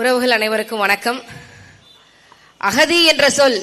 உறவுகள் அனைவருக்கும் வணக்கம். அகதி என்ற சொல்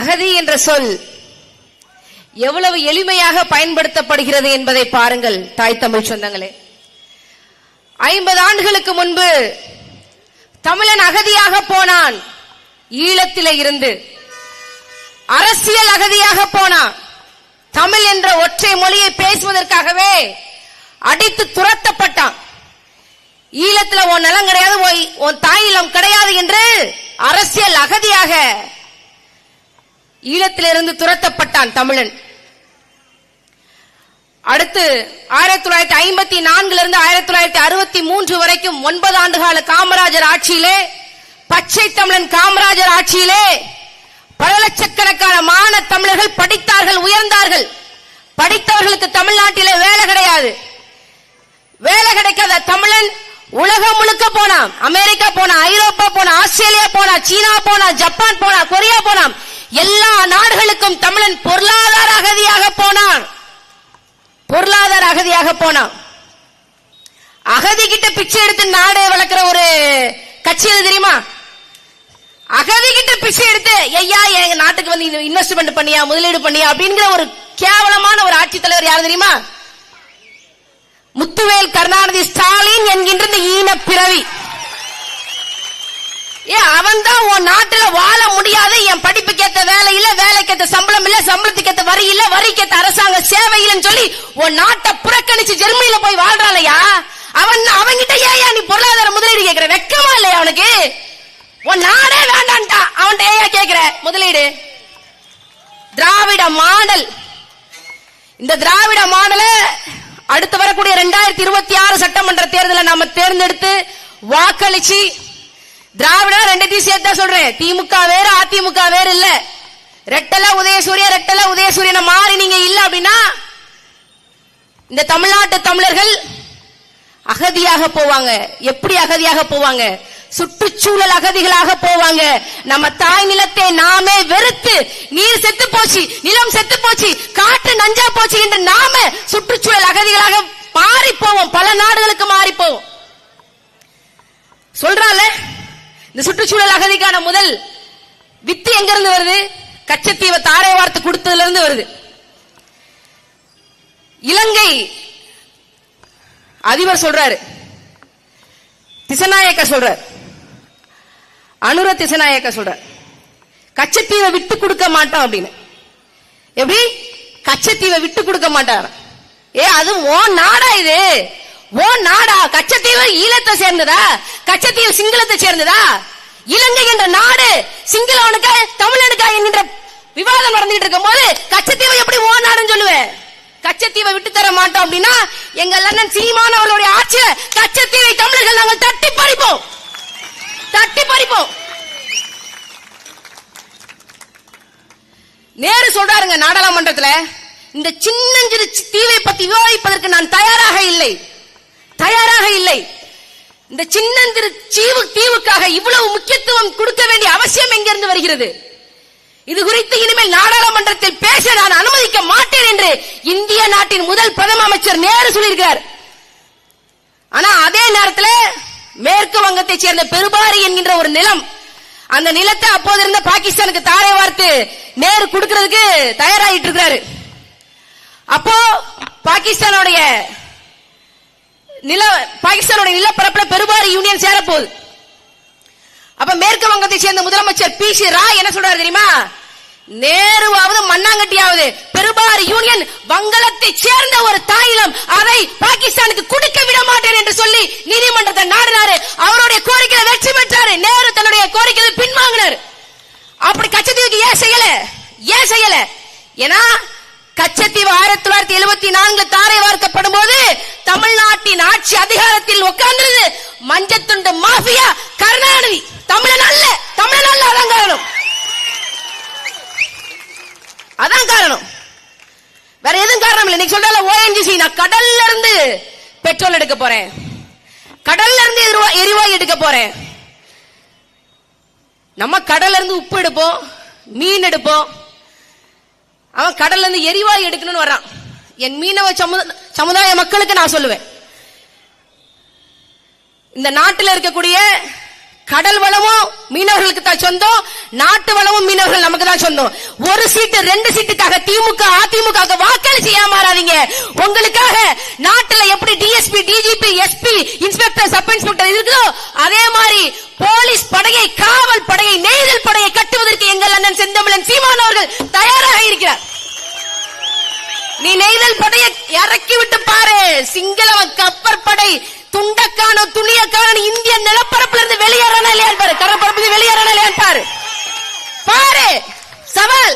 அகதி என்ற சொல் எவ்வளவு எளிமையாக பயன்படுத்தப்படுகிறது என்பதை பாருங்கள் தாய் தமிழ் சொந்தங்களே. ஐம்பது ஆண்டுகளுக்கு முன்பு தமிழன் அகதியாக போனான் ஈழத்தில இருந்து. அரசியல் அகதியாக போனான் தமிழ் என்ற ஒற்றை மொழியை பேசுவதற்காகவே அடித்து துரத்தப்பட்டான். ஈழத்துல உன் நிலம் கிடையாது உன்- உன் தாயிலம் கிடையாது என்று அரசியல் அகதியாக ஈழத்திலிருந்து துரத்தப்பட்டான் தமிழன். அடுத்து ஆயிரத்தி தொள்ளாயிரத்தி ஐம்பத்தி நான்குல இருந்து ஆயிரத்தி தொள்ளாயிரத்தி அறுபத்தி மூன்று வரைக்கும் ஒன்பது ஆண்டு கால காமராஜர் ஆட்சியிலே பச்சை தமிழன் காமராஜர் ஆட்சியிலே பல லட்சக்கணக்கான மாண தமிழர்கள் படித்தார்கள் உயர்ந்தார்கள். படித்தவர்களுக்கு தமிழ்நாட்டிலே வேலை கிடையாது. வேலை கிடைக்காத தமிழன் உலகம் முழுக்க போனான் அமெரிக்கா போனா ஐரோப்பா போனா ஆஸ்திரேலியா போனா சீனா போனா ஜப்பான் போனா கொரியா போனான் எல்லா நாடுகளுக்கும் தமிழன் பொருளாதார அகதியாக போனான். பொருளாதார அகதியாக போனான். அகதி கிட்ட பிச்சை எடுத்து நாடு வளர்க்கிற ஒரு கட்சி எது தெரியுமா? அகதி கிட்ட பிச்சை எடுத்து ஐயா எங்க நாட்டுக்கு வந்து இன்வெஸ்ட்மெண்ட் பண்ணியா முதலீடு பண்ணியா? அப்படிங்கிற ஒரு கேவலமான ஒரு ஆட்சி தலைவர் யார் தெரியுமா? முத்துவேல் கருணாநிதி ஸ்டாலின் என்கின்ற இந்த ஈன பிறவி. ஏ அவன் தான் உன் நாட்டுல வாழ முடியாது என் படிப்புக்கு ஏத்த வேலை இல்ல வேலைக்கு ஏத்த சம்பளம் இல்ல சம்பளத்துக்கு ஏத்த வரி இல்ல வரிக்கு ஏத்த அரசாங்க சேவை இல்லைன்னு சொல்லி உன் நாட்டை புறக்கணிச்சு ஜெர்மனில போய் வாழ்றாளையா? அவன் அவன்கிட்ட ஏயா நீ பொருளாதார முதலீடு கேக்குற? வெக்கமா இல்லையா அவனுக்கு? உன் நாடே வேண்டான்டா அவன்கிட்ட ஏயா கேக்குற? முதலீடு. திராவிட மாடல். இந்த திராவிட மாடலை அடுத்து வரக்கூடிய ரெண்டாயிரத்தி இருபத்தி ஆறு சட்டமன்ற தேர்தலை நாம தேர்ந்தெடுத்து வாக்களிச்சு திராவிட ரெண்டத்தையும் சேர்த்தா சொல்றேன். திமுக வேறு அதிமுக வேறு இல்ல. ரெட்டல உதயசூரிய ரெட்டல உதயசூரியனை மாறி நீங்க இல்ல அப்படின்னா இந்த தமிழ்நாட்டு தமிழர்கள் அகதியாக போவாங்க. எப்படி அகதியாக போவாங்க? சுற்றுச்சூழல் அகதிகளாக போவாங்க. நம்ம தாய் நிலத்தை நாமே வெறுத்து நீர் செத்து போச்சு நிலம் செத்து போச்சு காற்று நஞ்சா போச்சு என்று நாம சுற்றுச்சூழல் அகதிகளாக மாறி போவோம் பல நாடுகளுக்கு மாறி போவோம் சொல்றால இந்த சுற்றுச்சூழல் அகதிக்கான முதல் வித்து எங்க இருந்து வருது? கச்சத்தீவை தாரை வார்த்து கொடுத்ததுல இருந்து வருது. இலங்கை அதிபர் சொல்றாரு. திசநாயக்கர் சொல்றாரு. அனுர திசநாயக்க சொல்ற கச்சத்தீவை விட்டு கொடுக்க மாட்டோம் அப்படின்னு. எப்படி? கச்சத்தீவை விட்டு கொடுக்க மாட்டார் ஏ அது ஓ நாடா இது. ஓ நாடா. கச்சத்தீவு ஈழத்தை சேர்ந்ததா? கச்சத்தீவு சிங்களத்தை சேர்ந்ததா? இலங்கை என்ற நாடு சிங்களவனுக்கா தமிழனுக்கா என்கின்ற விவாதம் நடந்துட்டு இருக்கும் போது கச்சத்தீவை எப்படி ஓ நாடுன்னு சொல்லுவேன்? கச்சத்தீவை விட்டு தர மாட்டோம் அப்படின்னா எங்கள் அண்ணன் சீமான் அவர்களுடைய கச்சத்தீவை தமிழர்கள் நாங்கள் தட்டி பறிப்போம். தட்டி பறிப்போம். நேரு சொல்றாருங்க நாடாளுமன்றத்துல இந்த சின்னஞ்சிறு தீவை பத்தி விவாதிப்பதற்கு நான் தயாராக இல்லை. தயாராக இல்லை. இந்த சின்னஞ்சிறு சீவு தீவுக்காக இவ்வளவு முக்கியத்துவம் கொடுக்க வேண்டிய அவசியம் எங்கிருந்து வருகிறது? இது குறித்து இனிமேல் நாடாளுமன்றத்தில் பேச நான் அனுமதிக்க மாட்டேன் என்று இந்திய நாட்டின் முதல் பிரதம அமைச்சர் நேரு சொல்லியிருக்கிறார். ஆனா அதே நேரத்தில் மேற்கு வங்கத்தை சேர்ந்த பெருபாரி என்கின்ற ஒரு நிலம். அந்த நிலத்தை அப்போது இருந்த பாகிஸ்தானுக்கு தாரை வார்த்து நேரு கொடுக்கிறதுக்கு தயாராகிட்டு இருக்கிறாரு. அப்போ பாகிஸ்தானுடைய நில பாகிஸ்தானுடைய நிலப்பரப்புல பெருபாரி யூனியன் சேரப்போகுது. அப்ப மேற்கு வங்கத்தை சேர்ந்த முதலமைச்சர் பி சி ராய் என்ன சொல்றாரு தெரியுமா? நேருவாவது மண்ணாங்கட்டியாவது பெருபாரி யூனியன் வங்களத்தை சேர்ந்த ஒரு தாயிலம் அதை பாகிஸ்தானுக்கு கொடுக்க விட சொல்லி நீதிமன்றத்தை நாடினாரு. அவருடைய கோரிக்கையில வெற்றி பெற்றாரு. நேரு தன்னுடைய கோரிக்கையை பின்வாங்கினார். அப்படி கச்சத்தீவுக்கு ஏன் செய்யல? ஏன் செய்யல? ஏன்னா கச்சத்தீவு ஆயிரத்தி தொள்ளாயிரத்தி எழுபத்தி நான்கு தாரை வார்க்கப்படும் போது தமிழ்நாட்டின் ஆட்சி அதிகாரத்தில் உட்கார்ந்தது மஞ்சத்துண்டு மாஃபியா கருணாநிதி. தமிழன் அல்ல. தமிழன் அல்ல அதான் காரணம். அதான் காரணம். வேற எதுவும் காரணம் இல்லை. நீங்க சொல்ற ஓஎன்ஜிசி நான் கடல்ல இருந்து பெட்ரோல் எடுக்க போறேன். கடல்ல இருந்து எரிவாயு எடுக்க போறேன். நம்ம கடல்ல இருந்து உப்பு எடுப்போம் மீன் எடுப்போம். அவன் கடல்ல இருந்து எரிவாயு எடுக்கணும்னு வர்றான். என் மீனவ சமுத- சமுதாய மக்களுக்கு நான் சொல்லுவேன். இந்த நாட்டில் இருக்கக்கூடிய கடல் வளமும் மீனவர்களுக்கு தான் சொந்தம் நாட்டு வளமும் மீனவர்கள் நமக்கு தான் சொந்தம். ஒரு சீட்டு ரெண்டு சீட்டுக்காக திமுக அதிமுக வாக்களிச்சு ஏமாறாதீங்க. உங்களுக்காக நாட்டுல எப்படி DSP DGP SP inspector sub inspector இருக்குதோ அதே மாதிரி போலீஸ் படையை காவல் படையை நெய்தல் படையை கட்டுவதற்கு எங்கள் அண்ணன் செந்தமிழன் சீமான் அவர்கள் தயாராக இருக்கிறார். நீ நெய்தல் படையை இறக்கி விட்டு பாரு. சிங்களவன் கப்பற்படை துண்டக்கான துணியக்கான இந்திய நிலப்பரப்புல இருந்து வெளியேறானா இல்லையா பாரு கடற்பரப்பு வெளியேறானா இல்லையா பாரு பாரு சவால்.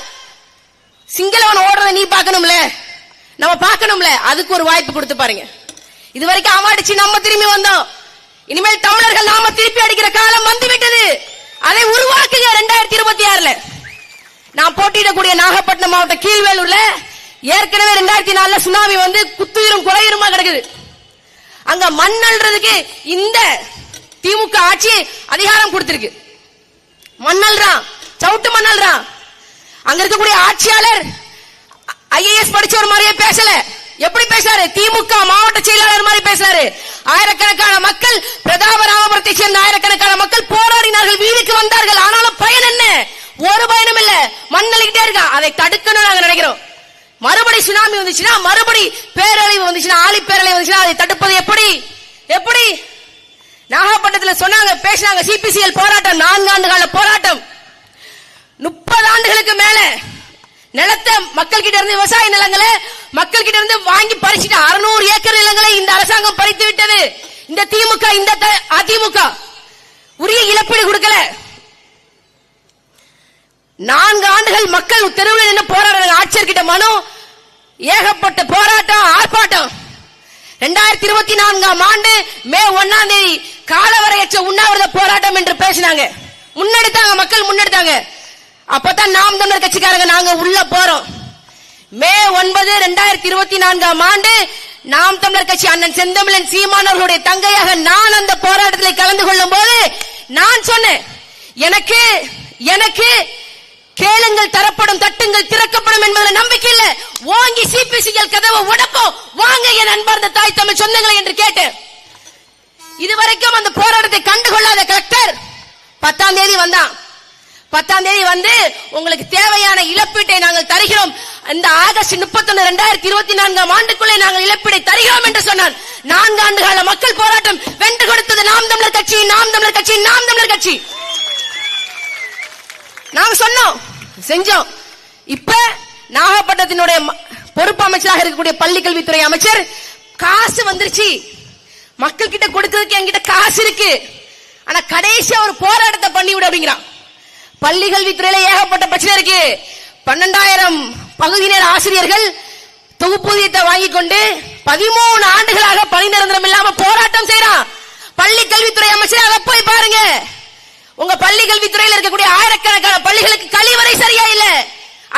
சிங்களவன் ஓடுறத நீ பார்க்கணும்ல? நம்ம பார்க்கணும்ல? அதுக்கு ஒரு வாய்ப்பு கொடுத்து பாருங்க. இது வரைக்கும் அவாடிச்சு நம்ம திரும்பி வந்தோம். இனிமேல் தமிழர்கள் நாம திருப்பி அடிக்கிற காலம் வந்து விட்டது அதை உருவாக்குங்க ரெண்டாயிரத்தி இருபத்தி ஆறுல. நான் போட்டியிடக்கூடிய நாகப்பட்டினம் மாவட்டம் கீழ்வேலூர்ல ஏற்கனவே ரெண்டாயிரத்தி நாலுல சுனாமி வந்து குத்துயிரும் குறையுமா கிடக்குது. அங்க அள்ளுறதுக்கு இந்த திமுக ஆட்சி அதிகாரம் கொடுத்திருக்கு. மண்ணல்றான் சவுட்டு மண்ணல்றான் அங்க இருக்கக்கூடிய ஆட்சியாளர் ஐஏஎஸ் படிச்சவர் மாதிரியே பேசல. எப்படி பேசுறாரு? திமுக மாவட்ட செயலாளர் மாதிரி பேசுறாரு. ஆயிரக்கணக்கான மக்கள் பிரதாப ராமபுரத்தை சேர்ந்த ஆயிரக்கணக்கான மக்கள் போராடினார்கள். வீதிக்கு வந்தார்கள். ஆனாலும் பயன் என்ன? ஒரு பயனும் இல்ல. அள்ளிக்கிட்டே இருக்கான். அதை தடுக்கணும் நாங்க நினைக்கிறோம். மறுபடி சுனாமி வந்துச்சுன்னா மறுபடி பேரழிவு வந்துச்சுன்னா ஆழி பேரழிவு வந்துச்சுன்னா அதை தடுப்பது எப்படி? எப்படி? நாகப்பட்டினத்துல சொன்னாங்க பேசினாங்க சிபிசிஎல் போராட்டம் நான்கு ஆண்டு கால போராட்டம். முப்பது ஆண்டுகளுக்கு மேல நிலத்தை மக்கள் கிட்ட இருந்து விவசாய நிலங்களை மக்கள் கிட்ட இருந்து வாங்கி பறிச்சுட்டு அறுநூறு ஏக்கர் நிலங்களை இந்த அரசாங்கம் பறித்து விட்டது. இந்த திமுக இந்த அதிமுக. உரிய இழப்பீடு கொடுக்கல. நான்கு ஆண்டுகள் மக்கள் தெருவில் நின்று போராடுறாங்க. ஆட்சியர் கிட்ட மனு ஏகப்பட்ட போராட்டம் ஆர்ப்பாட்டம். ரெண்டாயிரத்தி இருபத்தி நான்காம் ஆண்டு மே ஒன்னாம் தேதி காலவரையற்ற உண்ணாவிரத போராட்டம் என்று பேசினாங்க. முன்னெடுத்தாங்க மக்கள் முன்னெடுத்தாங்க. அப்பதான் நாம் தமிழர் கட்சிக்காரங்க நாங்க உள்ள போறோம். மே ஒன்பது ரெண்டாயிரத்தி இருபத்தி நான்காம் ஆண்டு நாம் தமிழர் கட்சி அண்ணன் செந்தமிழன் சீமானவர்களுடைய தங்கையாக நான் அந்த போராட்டத்தில் கலந்து கொள்ளும் போது நான் சொன்னேன் எனக்கு எனக்கு கேளுங்கள் தரப்படும் தட்டுங்கள் திறக்கப்படும் என்பதில் நம்பிக்கை இல்ல. வாங்கி சிபிசிஎல் கதவை உடப்போம். வாங்க என் அன்பார்ந்த தாய் தமிழ் சொந்தங்களை என்று கேட்டேன் இதுவரைக்கும் அந்த போராட்டத்தை கண்டுகொள்ளாத கலெக்டர் பத்தாம் தேதி வந்தான். பத்தாம் தேதி வந்து உங்களுக்கு தேவையான இழப்பீட்டை நாங்கள் தருகிறோம். இந்த ஆகஸ்ட் முப்பத்தொன்னு இரண்டாயிரத்தி இருபத்தி நான்காம் ஆண்டுக்குள்ளே நாங்கள் இழப்பீடை தருகிறோம் என்று சொன்னார். நான்கு ஆண்டு கால மக்கள் போராட்டம் வென்று கொடுத்தது நாம் தமிழர் கட்சி நாம் தமிழர் கட்சி நாம் தமிழர் கட்சி. நாங்க சொன்னோம். செஞ்சோம். இப்ப நாகப்பட்டினத்தினுடைய ம- பொறுப்பு அமைச்சராக இருக்கக்கூடிய பள்ளி கல்வித்துறை அமைச்சர் காசு வந்துருச்சு. மக்கள் கிட்ட கொடுக்கறதுக்கு என்கிட்ட காசு இருக்கு. ஆனா கடைசியா ஒரு போராட்டத்தை பண்ணி விடு அப்படிங்கிறான். பள்ளி கல்வித்துறையில ஏகப்பட்ட பிரச்சனை இருக்கு. பன்னெண்டாயிரம் பகுதி நேர ஆசிரியர்கள் தொகுப்பூதியத்தை வாங்கி கொண்டு பதிமூணு ஆண்டுகளாக பணி நிரந்தரம் இல்லாம போராட்டம் செய்யறான் பள்ளி கல்வித்துறை அமைச்சர் அதை போய் பாருங்க. உங்க பள்ளி கல்வித்துறையில் இருக்கக்கூடிய ஆயிரக்கணக்கான பள்ளிகளுக்கு கழிவறை சரியா இல்ல.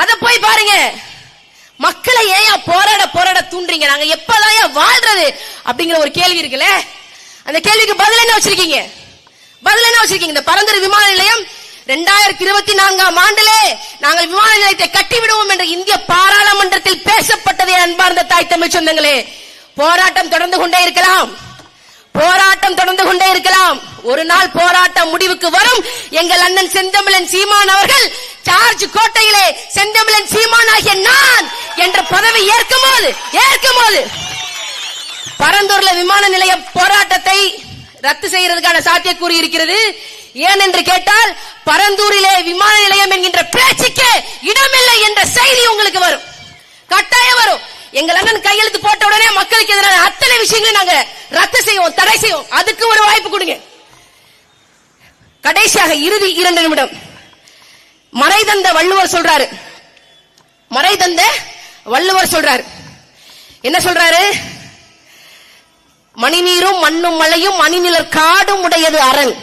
அத போய் பாருங்க. மக்களை ஏன் போராட போராட தூண்டுறீங்க? நாங்க எப்பதான் வாழ்றது? அப்படிங்கிற ஒரு கேள்வி இருக்குல்ல? அந்த கேள்விக்கு பதில் என்ன வச்சிருக்கீங்க? பதில் என்ன வச்சிருக்கீங்க? இந்த பரந்தூர் விமான நிலையம் ரெண்டாயிரத்தி இருபத்தி நான்காம் ஆண்டிலே நாங்கள் விமான நிலையத்தை கட்டிவிடுவோம் என்று இந்திய பாராளுமன்றத்தில் பேசப்பட்டதே அன்பார்ந்த தாய் தமிழ் சொந்தங்களே. போராட்டம் தொடர்ந்து கொண்டே இருக்கலாம். போராட்டம் தொடர்ந்து கொண்டே ஒரு நாள் போராட்டம் முடிவுக்கு வரும். எங்கள் அண்ணன் செந்தமிழன் சீமான் அவர்கள் சார்ஜ் கோட்டையிலே செந்தமிழன் சீமான் ஆகிய நான் என்ற பதவி ஏற்கும் போது ஏற்கும் போது பரந்தூர்ல விமான நிலைய போராட்டத்தை ரத்து செய்யறதுக்கான சாத்தியக்கூறு இருக்கிறது. ஏன் என்று கேட்டால் பரந்தூரிலே விமான நிலையம் என்கின்ற பேச்சுக்கு இடமில்லை என்ற செய்தி உங்களுக்கு வரும். கட்டாயம் வரும். எங்கள் அண்ணன் கையெழுத்து போட்ட உடனே மக்களுக்கு எதிரான அத்தனை விஷயங்களை நாங்க ரத்து செய்வோம் தடை செய்வோம். அதுக்கு ஒரு வாய்ப்பு கொடுங்க. கடைசியாக இறுதி இரண்டு நிமிடம். மறைதந்த வள்ளுவர் சொல்றாரு. மறைதந்த வள்ளுவர் சொல்றாரு. என்ன சொல்றாரு? மணிநீரும் மண்ணும் மலையும் மணிநிலர் காடும் உடையது அரண்.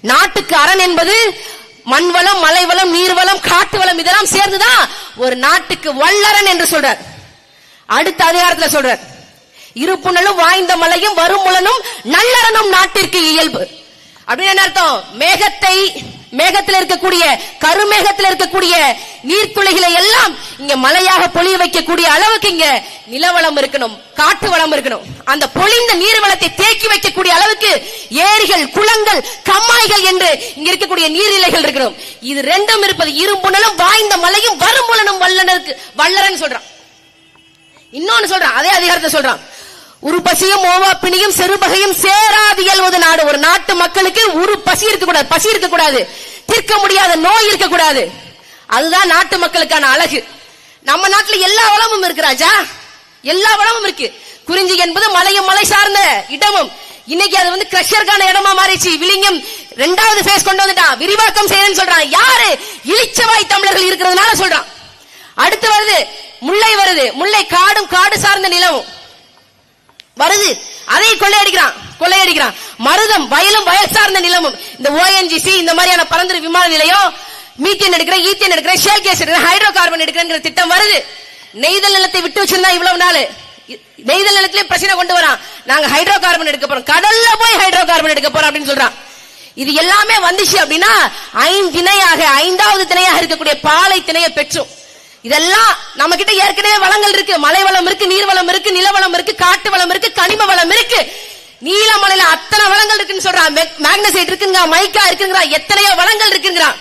நாட்டுக்கு அரண் என்பது மண்வளம் மலைவளம் நீர்வளம் காட்டு வளம் இதெல்லாம் சேர்ந்துதான் ஒரு நாட்டுக்கு வல்லரன் என்று சொல்றார். அடுத்த அதிகாரத்துல சொல்றார். இருப்புணலும் வாய்ந்த மலையும் வருமுலனும் நல்லரனும் நாட்டிற்கு இயல்பு. அப்படின்னு என்ன அர்த்தம்? மேகத்தை மேகத்தில் இருக்கக்கூடிய கருமேகத்தில் இருக்கக்கூடிய நீர்த்துளிகளை எல்லாம் இங்க மலையாக பொழிய வைக்கக்கூடிய அளவுக்கு இங்க நிலவளம் இருக்கணும் காட்டு வளம் இருக்கணும். அந்த பொழிந்த நீர் வளத்தை தேக்கி வைக்கக்கூடிய அளவுக்கு ஏரிகள் குளங்கள் கம்மாய்கள் என்று இங்க இருக்கக்கூடிய நீர்நிலைகள் இருக்கணும். இது ரெண்டும் இருப்பது இரும்புணலும் வாய்ந்த மலையும் வரும்புலனும் வல்லனருக்கு வல்லரன் சொல்றான். இன்னொன்னு சொல்றான் அதே அதிகாரத்தை சொல்றான். உருப்பசியும் ஓவாப்பிணியும் செருபகையும் சேராது இயல்வது நாடு. ஒரு நாட்டு மக்களுக்கு உரு பசி இருக்கக்கூடாது. பசி இருக்கக்கூடாது. தீர்க்க முடியாத நோய் இருக்கக்கூடாது. அதுதான் நாட்டு மக்களுக்கான அழகு. நம்ம நாட்டுல எல்லா வளமும் இருக்கு ராஜா. எல்லா வளமும் இருக்கு. குறிஞ்சி என்பது மலையும் மலை சார்ந்த இடமும். இன்னைக்கு அது வந்து கிரஷருக்கான இடமா மாறிச்சு விழிங்கம் ரெண்டாவது ஃபேஸ் கொண்டு வந்துட்டான். விரிவாக்கம் செய்யறேன்னு சொல்றான். யாரு? இளிச்சவாய் தமிழர்கள் இருக்கிறதுனால சொல்றான். அடுத்து வருது முல்லை வருது. முல்லை காடும் காடு சார்ந்த நிலவும். வருது. அதை கொள்ளையடிக்கிறான். கொள்ளையடிக்கிறான். மருதம் வயலும் வயல் சார்ந்த நிலமும். இந்த ஓஎன்ஜிசி இந்த மாதிரியான பரந்துரை விமான நிலையம் மீத்தேன் எடுக்கிறேன் ஈத்தேன் எடுக்கிறேன் ஷேல் கேஸ் எடுக்கிறேன் ஹைட்ரோ கார்பன் எடுக்கிறேங்கிற திட்டம் வருது. நெய்தல் நிலத்தை விட்டு வச்சிருந்தா இவ்வளவு நாள். நெய்தல் நிலத்திலே பிரச்சனை கொண்டு வரான். நாங்க ஹைட்ரோ கார்பன் எடுக்க போறோம். கடல்ல போய் ஹைட்ரோ கார்பன் எடுக்க போறோம் அப்படின்னு சொல்றான். இது எல்லாமே வந்துச்சு அப்படின்னா ஐந்திணையாக ஐந்தாவது திணையாக இருக்கக்கூடிய பாலை திணையை பெற்றோம். இதெல்லாம் நம்ம கிட்ட ஏற்கனவே வளங்கள் இருக்கு. மலை வளம் இருக்கு நீர் வளம் இருக்கு நில வளம் இருக்கு காட்டு வளம் இருக்கு கனிம வளம் இருக்கு. நீலமலையில அத்தனை வளங்கள் இருக்குன்னு சொல்றான் மேக்னசைட் இருக்குங்க மைக்கா இருக்குங்கிறா எத்தனையோ வளங்கள் இருக்குங்கிறான்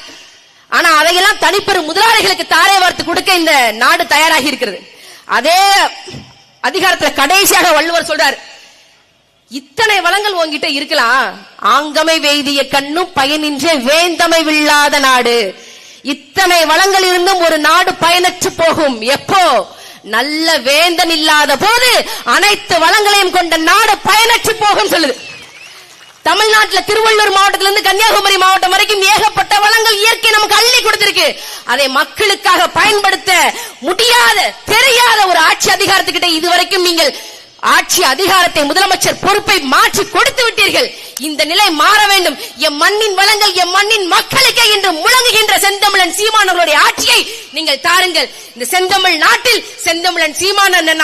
ஆனா அதையெல்லாம் தனிப்பெரும் முதலாளிகளுக்கு தாரை வார்த்து கொடுக்க இந்த நாடு தயாராகி இருக்கிறது. அதே அதிகாரத்துல கடைசியாக வள்ளுவர் சொல்றாரு இத்தனை வளங்கள் உன்கிட்ட இருக்கலாம். ஆங்கமை வெய்திய கண்ணும் பயனின்றே வேந்தமை வில்லாத நாடு. இத்தனை வளங்கள் இருந்தும் ஒரு நாடு பயனற்று போகும். எப்போ? நல்ல வேந்தன் இல்லாத போது அனைத்து வளங்களையும் கொண்ட நாடு பயனற்று போகும் சொல்லுது. தமிழ்நாட்டுல திருவள்ளூர் மாவட்டத்திலிருந்து கன்னியாகுமரி மாவட்டம் வரைக்கும் ஏகப்பட்ட வளங்கள் இயற்கை நமக்கு அள்ளி கொடுத்திருக்கு. அதை மக்களுக்காக பயன்படுத்த முடியாத தெரியாத ஒரு ஆட்சி அதிகாரத்துக்கிட்ட இதுவரைக்கும் நீங்கள் ஆட்சி அதிகாரத்தை முதலமைச்சர் பொறுப்பை மாற்றி கொடுத்து விட்டீர்கள். இந்த நிலை மாற வேண்டும். எம் மண்ணின் வளங்கள் எம் மண்ணின் மக்களுக்கே என்று முழங்குகின்ற செந்தமிழன் சீமானவர்களுடைய ஆட்சியை நீங்கள் தாருங்கள். இந்த செந்தமிழ் நாட்டில் செந்தமிழன் சீமானன் அவர்கள்